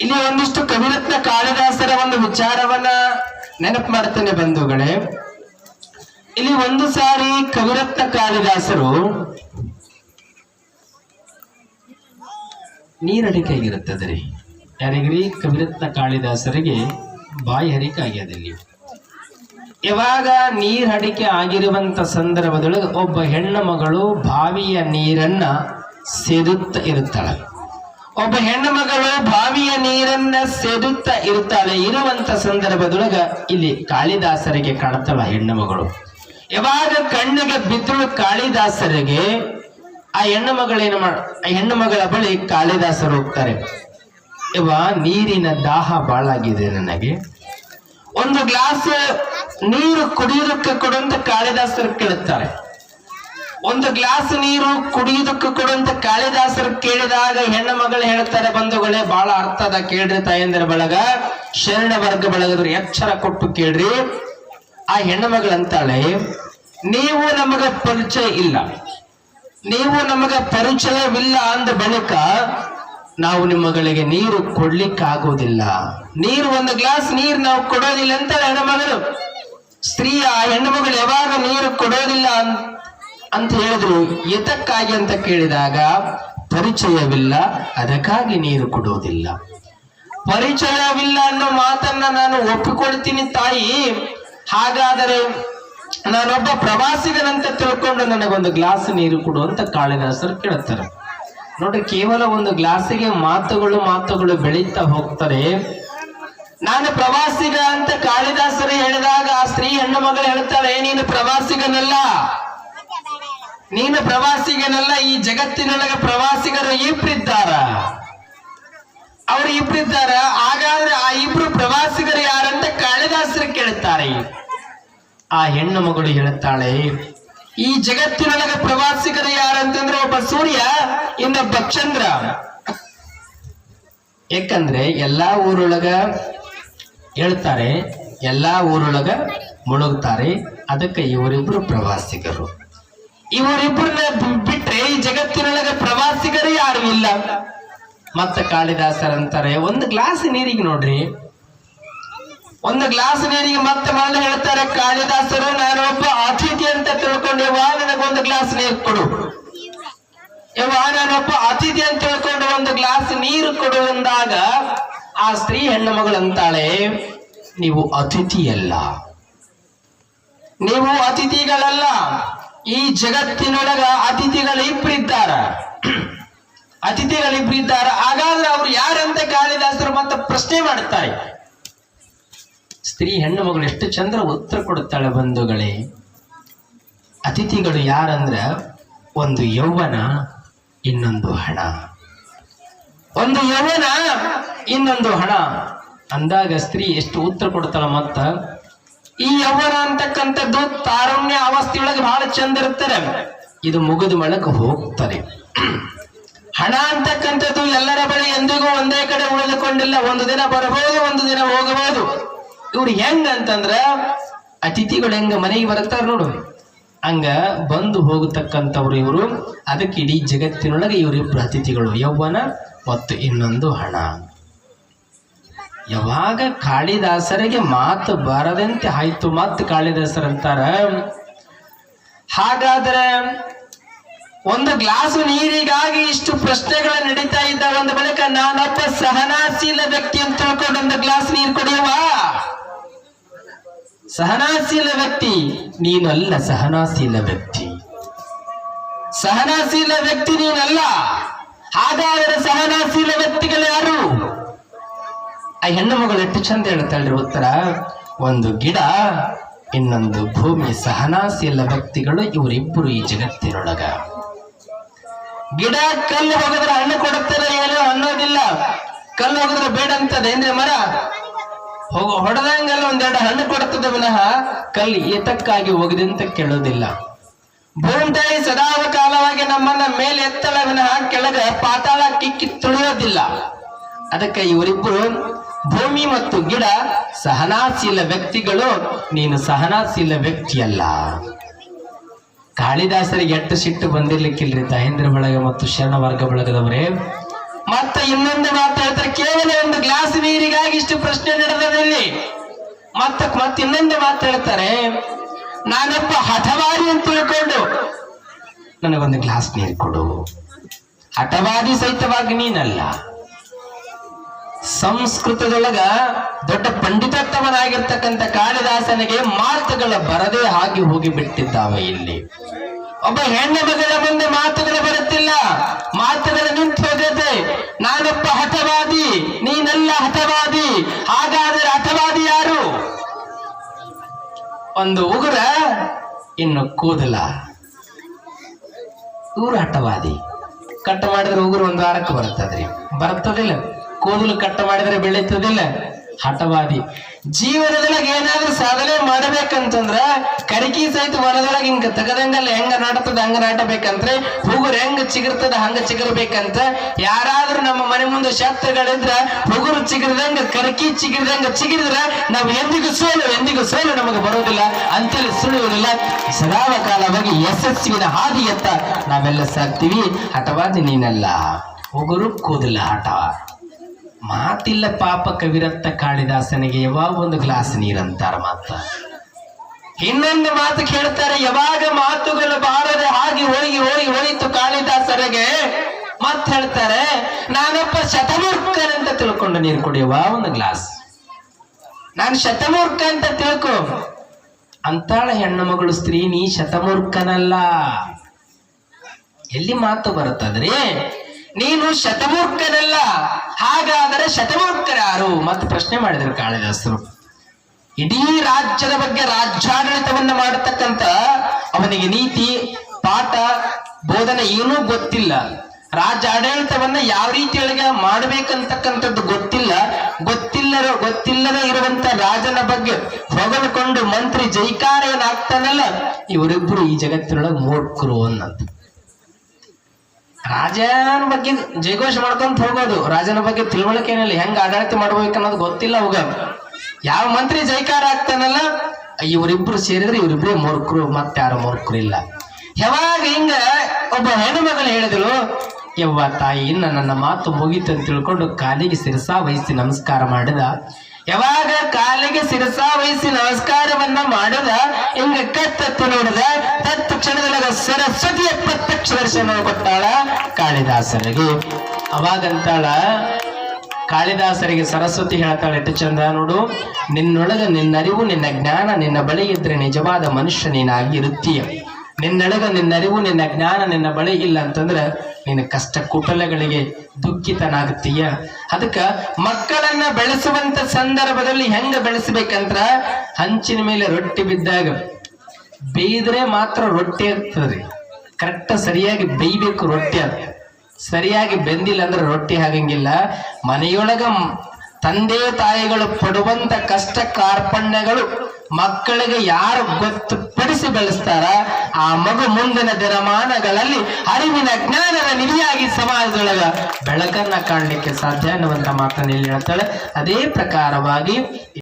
ಇಲ್ಲಿ ಒಂದಿಷ್ಟು ಕವಿರತ್ನ ಕಾಳಿದಾಸರ ಒಂದು ವಿಚಾರವನ್ನ ನೆನಪು ಮಾಡ್ತೇನೆ ಬಂಧುಗಳೇ. ಇಲ್ಲಿ ಒಂದು ಸಾರಿ ಕವಿರತ್ನ ಕಾಳಿದಾಸರು ನೀರಡಿಕೆ ಆಗಿರುತ್ತದೆ ರೀ ಯಾರಿಗ್ರಿ? ಕವಿರತ್ನ ಕಾಳಿದಾಸರಿಗೆ ಬಾಯಿ ಹರಿಕೆ ಆಗ್ಯದಲ್ಲಿ ಯಾವಾಗ ನೀರ್ ಹಡಿಕೆ ಆಗಿರುವಂತ ಸಂದರ್ಭದೊಳಗೆ ಒಬ್ಬ ಹೆಣ್ಣು ಮಗಳು ಬಾವಿಯ ನೀರನ್ನ ಸೇದುತ್ತ ಇರುತ್ತಾಳೆ. ಒಬ್ಬ ಹೆಣ್ಣು ಮಗಳು ಬಾವಿಯ ನೀರನ್ನ ಸೆದುತ್ತ ಇರುತ್ತಾಳೆ. ಇರುವಂತ ಸಂದರ್ಭದೊಳಗ ಇಲ್ಲಿ ಕಾಳಿದಾಸರಿಗೆ ಕಾಣುತ್ತಾಳ ಹೆಣ್ಣು ಮಗಳು. ಯಾವಾಗ ಕಣ್ಣಿಗೆ ಬಿದ್ದಳು ಕಾಳಿದಾಸರಿಗೆ ಆ ಹೆಣ್ಣು ಮಗಳೇನು ಮಾಡ, ಆ ಹೆಣ್ಣು ಮಗಳ ಬಳಿ ಕಾಳಿದಾಸರು ಹೋಗ್ತಾರೆ. ಇವ ನೀರಿನ ದಾಹ ಬಾಳಾಗಿದೆ ನನಗೆ. ಒಂದು ಗ್ಲಾಸ್ ನೀರು ಕುಡಿಯೋದಕ್ಕೆ ಕೊಡುವಂತ ಕಾಳಿದಾಸರು ಕೇಳುತ್ತಾರೆ. ಒಂದು ಗ್ಲಾಸ್ ನೀರು ಕುಡಿಯುವುದಕ್ಕೂ ಕೊಡುವಂತ ಕಾಳಿದಾಸರು ಕೇಳಿದಾಗ ಹೆಣ್ಣು ಮಗಳು ಹೇಳ್ತಾರೆ, ಬಂಧುಗಳೇ ಬಹಳ ಅರ್ಥದ ಕೇಳ್ರಿ ತಾಯಂದಿರ ಬಳಗ. ಶರಣ ವರ್ಗ ಬಳಗದ್ರು ಎಚ್ಚರ ಕೊಟ್ಟು ಕೇಳ್ರಿ. ಆ ಹೆಣ್ಣು ಮಗಳಂತಾಳೆ ನೀವು ನಮಗ ಪರಿಚಯ ಇಲ್ಲ. ನೀವು ನಮಗ ಪರಿಚಯವಿಲ್ಲ ಅಂದ ಬಳಿಕ ನಾವು ನಿಮ್ಮಗಳಿಗೆ ನೀರು ಕೊಡ್ಲಿಕ್ಕಾಗೋದಿಲ್ಲ ನೀರು ಒಂದು ಗ್ಲಾಸ್ ನೀರು ನಾವು ಕೊಡೋದಿಲ್ಲ ಅಂತ ಹೆಣ್ಣು ಮಗಳು. ಸ್ತ್ರೀಯ ಹೆಣ್ಣು ಮಗಳು ಯಾವಾಗ ನೀರು ಕೊಡೋದಿಲ್ಲ ಅನ್- ಅಂತ ಹೇಳಿದ್ರು. ಎತಕ್ಕಾಗಿ ಅಂತ ಕೇಳಿದಾಗ, ಪರಿಚಯವಿಲ್ಲ, ಅದಕ್ಕಾಗಿ ನೀರು ಕೊಡುವುದಿಲ್ಲ ಪರಿಚಯವಿಲ್ಲ ಅನ್ನೋ ಮಾತನ್ನ ನಾನು ಒಪ್ಪಿಕೊಳ್ತೀನಿ ತಾಯಿ. ಹಾಗಾದರೆ ನಾನೊಬ್ಬ ಪ್ರವಾಸಿಗನಂತ ತಿಳ್ಕೊಂಡು ನನಗೊಂದು ಗ್ಲಾಸ್ ನೀರು ಕೊಡು ಅಂತ ಕಾಳಿದಾಸರು ಕೇಳುತ್ತಾರೆ ನೋಡಿ, ಕೇವಲ ಒಂದು ಗ್ಲಾಸಿಗೆ ಮಾತುಗಳು ಮಾತುಗಳು ಬೆಳೀತಾ ಹೋಗ್ತಾರೆ ನಾನು ಪ್ರವಾಸಿಗ ಅಂತ ಕಾಳಿದಾಸರು ಹೇಳಿದಾಗ, ಆ ಸ್ತ್ರೀ ಹೆಣ್ಣು ಮಗಳು ಹೇಳ್ತಾಳೆ, ನೀನು ಪ್ರವಾಸಿಗನಲ್ಲ ನೀನು ಪ್ರವಾಸಿಗನಲ್ಲ, ಈ ಜಗತ್ತಿನೊಳಗೆ ಪ್ರವಾಸಿಗರು ಇಬ್ಬರಿದ್ದಾರ ಅವರು ಇಬ್ಬರಿದ್ದಾರ ಹಾಗಾದ್ರೆ ಆ ಇಬ್ರು ಪ್ರವಾಸಿಗರು ಯಾರಂತ ಕಾಳಿದಾಸರು ಕೇಳುತ್ತಾರೆ. ಆ ಹೆಣ್ಣು ಮಗಳು ಹೇಳುತ್ತಾಳೆ, ಈ ಜಗತ್ತಿನೊಳಗೆ ಪ್ರವಾಸಿಗರು ಯಾರಂತಂದ್ರೆ ಒಬ್ಬ ಸೂರ್ಯ, ಇನ್ನೊಬ್ಬ ಚಂದ್ರ. ಯಾಕಂದ್ರೆ ಎಲ್ಲಾ ಊರೊಳಗ ಹೇಳ್ತಾರೆ, ಎಲ್ಲಾ ಊರೊಳಗ ಮುಳುಗ್ತಾರೆ, ಅದಕ್ಕೆ ಇವರಿಬ್ರು ಪ್ರವಾಸಿಗರು. ಇವರಿಬ್ಬರನ್ನ ಬಿಟ್ಟರೆ ಈ ಜಗತ್ತಿನೊಳಗೆ ಪ್ರವಾಸಿಗರೇ ಯಾರು ಇಲ್ಲ. ಮತ್ತ ಕಾಳಿದಾಸರಂತಾರೆ, ಒಂದು ಗ್ಲಾಸ್ ನೀರಿಗೆ ನೋಡ್ರಿ. ಒಂದು ಗ್ಲಾಸ್ ನೀರಿಗೆ ಮತ್ತೆ ಮರಳಿ ಹೇಳ್ತಾರೆ, ಕಾಳಿದಾಸರು ನಾನೊಬ್ಬ ಅತಿಥಿ ಅಂತ ತಿಳ್ಕೊಂಡು, ಯವ್ವ ನನಗೊಂದು ಗ್ಲಾಸ್ ನೀರು ಕೊಡು. ಯವ್ವ ನಾನೊಬ್ಬ ಅತಿಥಿ ಅಂತ ತಿಳ್ಕೊಂಡು ಒಂದು ಗ್ಲಾಸ್ ನೀರು ಕೊಡು ಅಂದಾಗ, ಆ ಸ್ತ್ರೀ ಹೆಣ್ಣು ಮಗಳಂತಾಳೆ ನೀವು ಅತಿಥಿಯಲ್ಲ. ನೀವು ಅತಿಥಿಗಳಲ್ಲ. ಈ ಜಗತ್ತಿನೊಳಗ ಅತಿಥಿಗಳು ಇಬ್ಬರಿದ್ದಾರ ಅತಿಥಿಗಳು ಇಬ್ಬರಿದ್ದಾರ ಹಾಗಾದ್ರೆ ಅವ್ರು ಯಾರಂತ ಕಾಳಿದಾಸರು ಮತ್ತೆ ಪ್ರಶ್ನೆ ಮಾಡುತ್ತಾರೆ. ಸ್ತ್ರೀ ಹೆಣ್ಣು ಮಗಳು ಎಷ್ಟು ಚಂದ್ರ ಉತ್ತರ ಕೊಡುತ್ತಾಳೆ ಬಂಧುಗಳೇ. ಅತಿಥಿಗಳು ಯಾರಂದ್ರ? ಒಂದು ಯೌವನ, ಇನ್ನೊಂದು ಹಣ. ಒಂದು ಯೌವನ, ಇನ್ನೊಂದು ಹಣ. ಅಂದಾಗ ಸ್ತ್ರೀ ಎಷ್ಟು ಉತ್ತರ ಕೊಡ್ತಾಳ ಮತ್ತ ಈ ಯೌವನ ಅಂತಕ್ಕಂಥದ್ದು ತಾರುಣ್ಯ ಅವಸ್ಥೆಯೊಳಗೆ ಬಹಳ ಚಂದ ಇರ್ತಾರೆ ಇದು ಮುಗಿದ ಮಳಕ್ಕೆ ಹೋಗ್ತದೆ. ಹಣ ಅಂತಕ್ಕಂಥದ್ದು ಎಲ್ಲರ ಬಳಿ ಎಂದಿಗೂ ಒಂದೇ ಕಡೆ ಉಳಿದುಕೊಂಡಿಲ್ಲ. ಒಂದು ದಿನ ಬರಬಹುದು, ಒಂದು ದಿನ ಹೋಗಬಹುದು. ಇವ್ರು ಹೆಂಗ ಅಂತಂದ್ರ ಅತಿಥಿಗಳು ಹೆಂಗ ಮನೆಗೆ ಬರ್ತಾರ ನೋಡು. ಹಂಗ ಬಂದು ಹೋಗತಕ್ಕಂಥವ್ರು ಇವರು. ಅದಕ್ಕೆ ಇಡೀ ಜಗತ್ತಿನೊಳಗೆ ಇವರಿಬ್ರು ಅತಿಥಿಗಳು, ಯೌವನ ಮತ್ತು ಇನ್ನೊಂದು ಹಣ. ಯಾವಾಗ ಕಾಳಿದಾಸರಿಗೆ ಮಾತು ಬರದಂತೆ ಆಯ್ತು, ಮತ್ತು ಕಾಳಿದಾಸರಂತಾರ ಹಾಗಾದ್ರೆ ಒಂದು ಗ್ಲಾಸ್ ನೀರಿಗಾಗಿ ಇಷ್ಟು ಪ್ರಶ್ನೆಗಳು ನಡೀತಾ ಇದ್ದ ಒಂದು ಬಳಿಕ ನಾನೊಬ್ಬ ಸಹನಾಶೀಲ ವ್ಯಕ್ತಿ ಅಂತ ತಿಳ್ಕೊಂಡು ಒಂದು ಗ್ಲಾಸ್ ನೀರು ಕುಡಿಯುವ? ಸಹನಾಶೀಲ ವ್ಯಕ್ತಿ, ನೀನಲ್ಲ ಸಹನಾಶೀಲ ವ್ಯಕ್ತಿ. ಸಹನಾಶೀಲ ವ್ಯಕ್ತಿ ನೀನಲ್ಲ. ಹಾಗಾದರೆ ಸಹನಾಶೀಲ ವ್ಯಕ್ತಿಗಳು ಯಾರು? ಆ ಹೆಣ್ಣು ಮಗಳು ಎಷ್ಟು ಚಂದ ಹೇಳ್ತಾಳ್ರಿ ಉತ್ತರ? ಒಂದು ಗಿಡ, ಇನ್ನೊಂದು ಭೂಮಿ ಸಹನಾಸಿಲ್ಲ ವ್ಯಕ್ತಿಗಳು ಇವರಿಬ್ಬರು ಈ ಜಗತ್ತಿನೊಳಗ. ಗಿಡ, ಕಲ್ಲು ಹೋಗಿದ್ರೆ ಹಣ್ಣು ಕೊಡುತ್ತದೆ ಏನೋ ಅನ್ನೋದಿಲ್ಲ. ಕಲ್ಲು ಹೋಗಿದ್ರೆ ಬೇಡ ಅಂತದೆ ಅಂದ್ರೆ ಮರ? ಹೋಗ ಹೊಡೆದಂಗೆಲ್ಲ ಒಂದೆರಡು ಹಣ್ಣು ಕೊಡುತ್ತದೆ ವಿನಃ ಕಲ್ಲು ಏತಕ್ಕಾಗಿ ಹೋಗಿದೆ ಕೇಳೋದಿಲ್ಲ. ಭೂಮಿತಾಯಿ ಸದಾವ ಕಾಲವಾಗಿ ನಮ್ಮನ್ನ ಮೇಲೆ ಎತ್ತಳ ವಿನಃ ಕೆಳಗೆ ಪಾತಾಳ ಕಿಕ್ಕಿ ತುಳಿಯೋದಿಲ್ಲ. ಅದಕ್ಕೆ ಇವರಿಬ್ಬರು ಭೂಮಿ ಮತ್ತು ಗಿಡ ಸಹನಾಶೀಲ ವ್ಯಕ್ತಿಗಳು, ನೀನು ಸಹನಾಶೀಲ ವ್ಯಕ್ತಿಯಲ್ಲ. ಕಾಳಿದಾಸರಿಗೆ ಎಟ್ಟು ಸಿಟ್ಟು ಬಂದಿರ್ಲಿಕ್ಕಿಲ್ರಿ ತಹೇಂದ್ರ ಬಳಗ ಮತ್ತು ಶರಣ ವರ್ಗ ಬಳಗದವರೇ. ಮತ್ತೆ ಇನ್ನೊಂದು ಮಾತು ಹೇಳ್ತಾರೆ, ಕೇವಲ ಒಂದು ಗ್ಲಾಸ್ ನೀರಿಗಾಗಿ ಇಷ್ಟು ಪ್ರಶ್ನೆ ನಡೆದಲ್ಲಿ ಮತ್ತ ಮತ್ತೆ ಇನ್ನೊಂದು ಮಾತು ಹೇಳ್ತಾರೆ, ನಾನೊಬ್ಬ ಹಠವಾದಿ ಅಂತ ತಿಳ್ಕೊಂಡು, ನನಗೊಂದು ಗ್ಲಾಸ್ ನೀರು ಕೊಡು. ಹಠವಾದಿ ಸಹಿತವಾಗಿ ನೀನಲ್ಲ. ಸಂಸ್ಕೃತದೊಳಗ ದೊಡ್ಡ ಪಂಡಿತತ್ವನಾಗಿರ್ತಕ್ಕಂಥ ಕಾಳಿದಾಸನಿಗೆ ಮಾತುಗಳ ಬರದೇ ಹಾಗೆ ಹೋಗಿ ಬಿಟ್ಟಿದ್ದಾವೆ ಇಲ್ಲಿ. ಒಬ್ಬ ಹೆಣ್ಣ ಮಗಳ ಮುಂದೆ ಮಾತುಗಳು ಬರುತ್ತಿಲ್ಲ. ಮಾತುಗಳು ನಿಂತು ಹೋಗದೆ, ನಾನೊಬ್ಬ ಹತವಾದಿ ನೀನೆಲ್ಲ ಹತವಾದಿ ಹಾಗಾದರೆ ಹತವಾದಿ ಯಾರು? ಒಂದು ಉಗುರ, ಇನ್ನು ಕೂದಲ. ಊರ ಹಠವಾದಿ. ಕಟ್ ಮಾಡಿದ್ರೆ ಉಗುರು ಒಂದು ವಾರಕ್ಕೆ ಬರ್ತದ್ರಿ ಬರ್ತದಿಲ್ಲ ಕೂದಲು ಕಟ್ಟ ಮಾಡಿದ್ರೆ ಬೆಳೀತದಿಲ್ಲ. ಹಠವಾದಿ ಜೀವನದೊಳಗೆ ಏನಾದ್ರೂ ಸಾಧನೆ ಮಾಡಬೇಕಂತಂದ್ರ ಕರಿಕಿ ಸಹಿತ ಹೊಲದೊಳಗೆ ಹಿಂಗ ತಗದಂಗಲ್ಲ ಹೆಂಗ ನಾಟತದ ಹಂಗ ನಾಟಬೇಕಂದ್ರೆ ಹುಗುರು ಹೆಂಗ ಚಿಗಿರ್ತದ ಹಂಗ ಚಿಗಿರ್ಬೇಕಂತ ಯಾರಾದ್ರೂ ನಮ್ಮ ಮನೆ ಮುಂದೆ ಶಾಸ್ತ್ರಗಳಿದ್ರ ಹುಗುರು ಚಿಗಿರ್ದಂಗ, ಕರಿಕಿ ಚಿಗಿರ್ದಂಗ ಚಿಗಿರಿದ್ರ ನಾವು ಎಂದಿಗೂ ಸೋಲು ಎಂದಿಗೂ ಸೋಲು ನಮಗೆ ಬರೋದಿಲ್ಲ ಅಂತೇಳಿ ಸುಳಿಯುವುದಿಲ್ಲ ಸದಾವ ಕಾಲವಾಗಿ ಯಶಸ್ವಿನ ಹಾದಿಯತ್ತ ನಾವೆಲ್ಲ ಸಾಕ್ತಿವಿ. ಹಠವಾದಿ ನೀನಲ್ಲ. ಉಗುರು ಕೂದಲ ಹಠ. ಮಾತಿಲ್ಲ ಪಾಪ ಕವಿರತ್ತ ಕಾಳಿದಾಸನಿಗೆ ಯಾವಾಗ ಒಂದು ಗ್ಲಾಸ್ ನೀರಂತಾರ ಮಾತ? ಇನ್ನೊಂದು ಮಾತು ಕೇಳ್ತಾರೆ, ಯಾವಾಗ ಮಾತುಗಳು ಬಾರದೆ ಹಾಗೆ ಹೋಗಿ ಹೋಗಿ ಹೋಯಿತು ಕಾಳಿದಾಸರಿಗೆ? ಮತ್ ಹೇಳ್ತಾರೆ, ನಾನೊಬ್ಬ ಶತಮೂರ್ಖನಂತ ತಿಳ್ಕೊಂಡು ನೀರು ಕುಡಿಯುವ ಒಂದು ಗ್ಲಾಸ್. ನಾನು ಶತಮೂರ್ಖ ಅಂತ ತಿಳ್ಕೊ. ಅಂತಾಳ ಹೆಣ್ಣು ಮಗಳು ಸ್ತ್ರೀ, ನೀ ಶತಮೂರ್ಖನಲ್ಲ. ಎಲ್ಲಿ ಮಾತು ಬರುತ್ತದ್ರಿ ನೀನು ಶತಮೂರ್ಖನಲ್ಲ. ಹಾಗಾದರೆ ಶತಮೂರ್ಖರಾರು? ಮತ್ತೆ ಪ್ರಶ್ನೆ ಮಾಡಿದರು ಕಾಳಿದಾಸರು. ಇಡೀ ರಾಜ್ಯದ ಬಗ್ಗೆ ರಾಜ್ಯಾಡಳಿತವನ್ನ ಮಾಡತಕ್ಕಂತ ಅವನಿಗೆ ನೀತಿ, ಪಾಠ, ಬೋಧನೆ ಏನೂ ಗೊತ್ತಿಲ್ಲ. ರಾಜ್ಯ ಆಡಳಿತವನ್ನ ಯಾವ ರೀತಿಯೊಳಗೆ ಮಾಡಬೇಕಂತಕ್ಕಂಥದ್ದು ಗೊತ್ತಿಲ್ಲ. ಗೊತ್ತಿಲ್ಲದ, ಗೊತ್ತಿಲ್ಲದೆ ಇರುವಂತ ರಾಜನ ಬಗ್ಗೆ ಹೊಗಳ್ಕೊಂಡು ಮಂತ್ರಿ ಜೈಕಾರ ಏನಾಗ್ತಾನಲ್ಲ ಇವರಿಬ್ರು ಈ ಜಗತ್ತಿನೊಳಗೆ ಮೂರ್ಖರು ಅನ್ನಂತ ರಾಜನ ಬಗ್ಗೆ ಜಯಘೋಷ ಮಾಡ್ಕೊಂತ ಹೋಗೋದು. ರಾಜನ ಬಗ್ಗೆ ತಿಳುವಳಿಕೆ ಏನಿಲ್ಲ. ಹೆಂಗ ಆಡಳಿತ ಮಾಡ್ಬೇಕು ಅನ್ನೋದು ಗೊತ್ತಿಲ್ಲ ಅವಾಗ ಯಾವ ಮಂತ್ರಿ ಜೈಕಾರ ಆಗ್ತಾನಲ್ಲ, ಇವರಿಬ್ರು ಸೇರಿದ್ರೆ ಇವರಿಬ್ರೇ ಮೂರ್ಖರು, ಮತ್ತೆ ಯಾರು ಮೂರ್ಖರು ಇಲ್ಲ. ಯಾವಾಗ ಹಿಂಗ ಒಬ್ಬ ಹೆಣ್ಣು ಮಗಳು ಹೇಳಿದ್ರು ಯವ್ವ ತಾಯಿ ಇನ್ನ ನನ್ನ ಮಾತು ಮುಗೀತು ಅಂತ ತಿಳ್ಕೊಂಡು ಕಾಲಿಗೆ ಸಿರಸಾ, ವಹಿಸಿ ನಮಸ್ಕಾರ ಮಾಡಿದ ಯಾವಾಗ ಕಾಲಿಗೆ ಸಿರಸಾ ವಹಿಸಿ ನಮಸ್ಕಾರವನ್ನ ಮಾಡದ? ಹಿಂಗ ಕತ್ತತ್ತು ನೋಡಿದ? ತತ್ತು ಕ್ಷಣದೊಳಗ ಸರಸ್ವತಿಯ ಪ್ರತ್ಯಕ್ಷ ದರ್ಶನ ಕೊಟ್ಟಾಳ ಕಾಳಿದಾಸರಿಗೆ ಅವಾಗಂತಾಳ, ಕಾಳಿದಾಸರಿಗೆ ಸರಸ್ವತಿ ಹೇಳ್ತಾಳೆ ಎಷ್ಟು ಚಂದ ನೋಡು, ನಿನ್ನೊಳಗ ನಿನ್ನರಿವು ನಿನ್ನ ಜ್ಞಾನ, ನಿನ್ನ ಬಳಿ ಇದ್ರೆ ನಿಜವಾದ ಮನುಷ್ಯ ನೀನಾಗಿ ಇರುತ್ತೀಯ ನಿನ್ನೊಳಗ ನಿನ್ನರಿವು ನಿನ್ನ ಜ್ಞಾನ, ನಿನ್ನ ಬಳಿ ಇಲ್ಲ ಅಂತಂದ್ರೆ ನಿನ್ನ ಕಷ್ಟ ಕುಟಲಗಳಿಗೆ ದುಃಖಿತನಾಗುತ್ತೀಯ? ಅದಕ್ಕೆ ಮಕ್ಕಳನ್ನ ಬೆಳೆಸುವಂತ ಸಂದರ್ಭದಲ್ಲಿ ಹೆಂಗ ಬೆಳೆಸಬೇಕಂದ್ರ ಹಂಚಿನ ಮೇಲೆ ರೊಟ್ಟಿ ಬಿದ್ದಾಗ ಬೇಯ್ದ್ರೆ ಮಾತ್ರ ರೊಟ್ಟಿ ಆಗ್ತದೆ ಕರೆಕ್ಟ್ ಸರಿಯಾಗಿ ಬೇಯ್ಬೇಕು ರೊಟ್ಟಿ ಅದು. ಸರಿಯಾಗಿ ಬೆಂದಿಲ್ಲ ಅಂದ್ರೆ ರೊಟ್ಟಿ ಆಗಂಗಿಲ್ಲ. ಮನೆಯೊಳಗ ತಂದೆ ತಾಯಿಗಳು ಪಡುವಂತ ಕಷ್ಟ ಕಾರ್ಪಣ್ಯಗಳು ಮಕ್ಕಳಿಗೆ ಯಾರು ಗೊತ್ತುಪಡಿಸಿ ಬೆಳೆಸ್ತಾರ ಆ ಮಗು ಮುಂದಿನ ದಿನಮಾನಗಳಲ್ಲಿ ಅರಿವಿನ ಜ್ಞಾನದ ನಿಧಿಯಾಗಿ ಸಮಾಜದೊಳಗ ಬೆಳಕನ್ನ ಕಾಣಲಿಕ್ಕೆ ಸಾಧ್ಯ ಅನ್ನುವಂತ ಮಾತನ್ನ ಇಲ್ಲಿ ಹೇಳ್ತಾಳೆ. ಅದೇ ಪ್ರಕಾರವಾಗಿ